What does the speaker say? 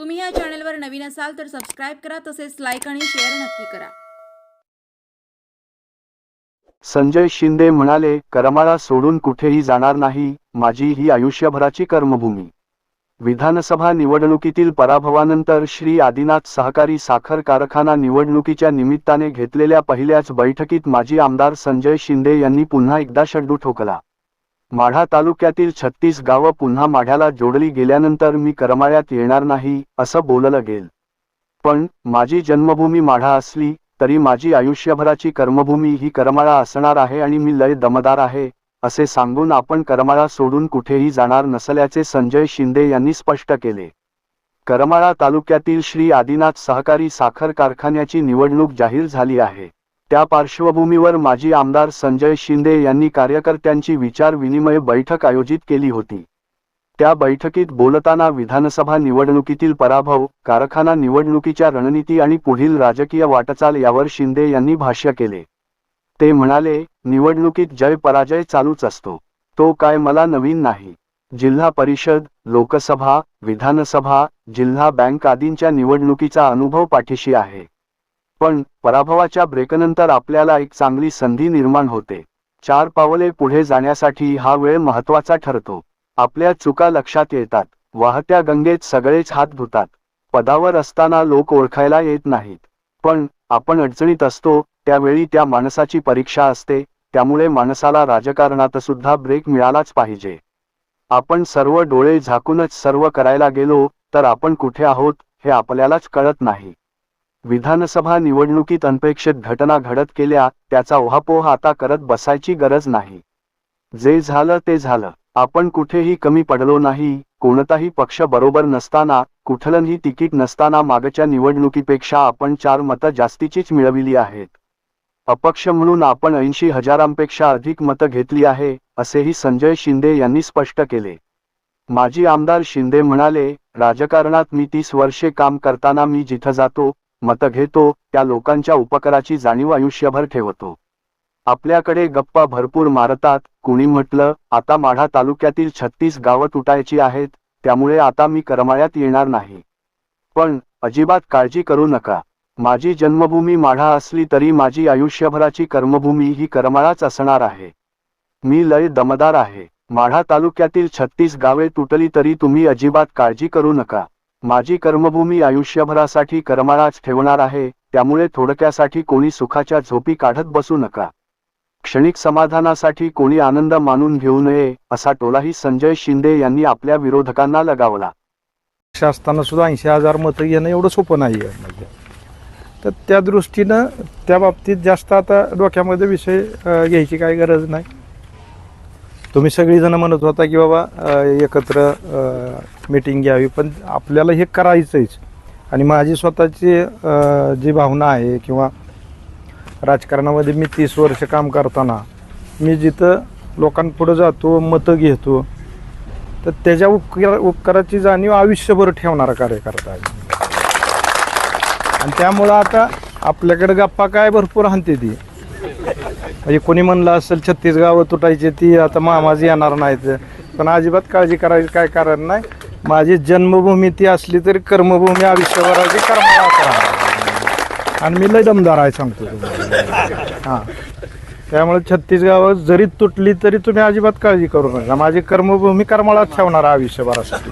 तुम्ही या चॅनलवर नवीन असाल तर सबस्क्राईब करा तसेच लाईक आणि शेअर नक्की करा. संजय शिंदे म्हणाले करमाळा सोडून कुठेही जाणार नाही माझी ही आयुष्यभराची कर्मभूमी. विधानसभा निवडणुकीतील पराभवानंतर श्री आदिनाथ सहकारी साखर कारखाना निवडणुकीच्या निमित्ताने घेतलेल्या पहिल्याच बैठकीत माजी आमदार संजय शिंदे यांनी पुन्हा एकदा शड्डू ठोकला. माढा तालुक्यातील छत्तीस गावं पुन्हा माढ्याला जोडली गेल्यानंतर मी करमाळ्यात येणार नाही असं बोललं गेल. पण माझी जन्मभूमी माढा असली तरी माझी आयुष्यभराची कर्मभूमी ही करमाळा असणार आहे आणि मी लय दमदार आहे असे सांगून आपण करमाळा सोडून कुठेही जाणार नसल्याचे संजय शिंदे यांनी स्पष्ट केले. करमाळा तालुक्यातील श्री आदिनाथ सहकारी साखर कारखान्याची निवडणूक जाहीर झाली आहे. त्या पार्श्वभूमीवर माजी आमदार संजय शिंदे यांनी कार्यकर्त्यांची विचार विनिमय बैठक आयोजित केली होती. त्या बैठकीत बोलताना विधानसभा निवडणुकीतील पराभव कारखाना निवडणुकीच्या रणनीती आणि पुढील राजकीय वाटचाल यावर शिंदे यांनी भाष्य केले. ते म्हणाले निवडणुकीत जय पराजय चालूच असतो. तो काय मला नवीन नाही. जिल्हा परिषद लोकसभा विधानसभा जिल्हा बँक आदींच्या निवडणुकीचा अनुभव पाठीशी आहे. पण पराभवाच्या ब्रेकनंतर आपल्याला एक चांगली संधी निर्माण होते. चार पावले पुढे जाण्यासाठी हा वेळ महत्त्वाचा ठरतो. आपल्या चुका लक्षात येतात. वाहत्या गंगेत सगळेच हात धुतात. पदावर असताना लोक ओळखायला येत नाहीत. पण आपण अडचणीत असतो त्यावेळी त्या माणसाची परीक्षा असते त्यामुळे माणसाला राजकारणात सुद्धा ब्रेक मिळालाच पाहिजे. आपण सर्व डोळे झाकूनच सर्व करायला गेलो तर आपण कुठे आहोत हे आपल्यालाच कळत नाही. विधानसभा निवडणुकीत अनपेक्षित घटना घडत गेल्या त्याचा ओहापोह आता करत बसायची गरज नाही. जे झालं ते झालं. आपण कुठेही कमी पडलो नाही कोणताही पक्ष बरोबर नसताना कुठलंही तिकीट नसताना मागच्या निवडणुकीपेक्षा आपण चार मतं जास्तीचीच मिळविली आहेत. अपक्ष म्हणून आपण ऐंशी हजारांपेक्षा अधिक मतं घेतली आहे असेही संजय शिंदे यांनी स्पष्ट केले. माजी आमदार शिंदे म्हणाले राजकारणात मी तीस वर्षे काम करताना मी जिथं जातो मत घेतो त्या लोकांच्या उपकाराची जाणीव आयुष्यभर ठेवतो. आपल्याकडे गप्पा भरपूर मारतात कुणी म्हटलं आता माढा तालुक्यातील छत्तीस गावं तुटायची आहेत त्यामुळे आता मी करमाळ्यात येणार नाही. पण अजिबात काळजी करू नका. माझी जन्मभूमी माढा असली तरी माझी आयुष्यभराची कर्मभूमी ही करमाळाच असणार आहे. मी लय दमदार आहे. माढा तालुक्यातील छत्तीस गावे तुटली तरी तुम्ही अजिबात काळजी करू नका. माझी कर्मभूमी आयुष्यभरासाठी करमाळाच ठेवणार आहे त्यामुळे थोडक्यासाठी कोणी सुखाच्या झोपी काढत बसू नका. क्षणिक समाधानासाठी कोणी आनंद मानून घेऊ नये असा टोलाही संजय शिंदे यांनी आपल्या विरोधकांना लगावला. असताना सुद्धा ऐंशी हजार मतं येणं एवढं सोपं नाही आहे तर त्या दृष्टीनं त्या बाबतीत जास्त आता डोक्यामध्ये विषय घ्यायची काही गरज नाही. तुम्ही सगळीजणं म्हणत होता की बाबा एकत्र मीटिंग घ्यावी पण आपल्याला हे करायचंच आणि माझी स्वतःची जी भावना आहे किंवा राजकारणामध्ये मी तीस वर्ष काम करताना मी जिथं लोकांपुढं जातो मतं घेतो तर त्याच्या उपकार उपकाराची जाणीव आयुष्यभर ठेवणारा कार्यकर्ता आहे. आणि त्यामुळं आता आपल्याकडे गप्पा काय भरपूर हानते ती. म्हणजे कोणी म्हणलं असेल छत्तीस गावं तुटायची ती आता मामाजी येणार नाहीत. पण अजिबात काळजी करायची काय कारण नाही. माझी जन्मभूमी ती असली तरी कर्मभूमी आयुष्यभराची कर्माला करा आणि मी लय दमदार आहे सांगतो हां. त्यामुळे छत्तीस गावं जरी तुटली तरी तुम्ही अजिबात काळजी करू नका. माझी कर्मभूमी कर्माळात ठेवणार आयुष्यभरासाठी.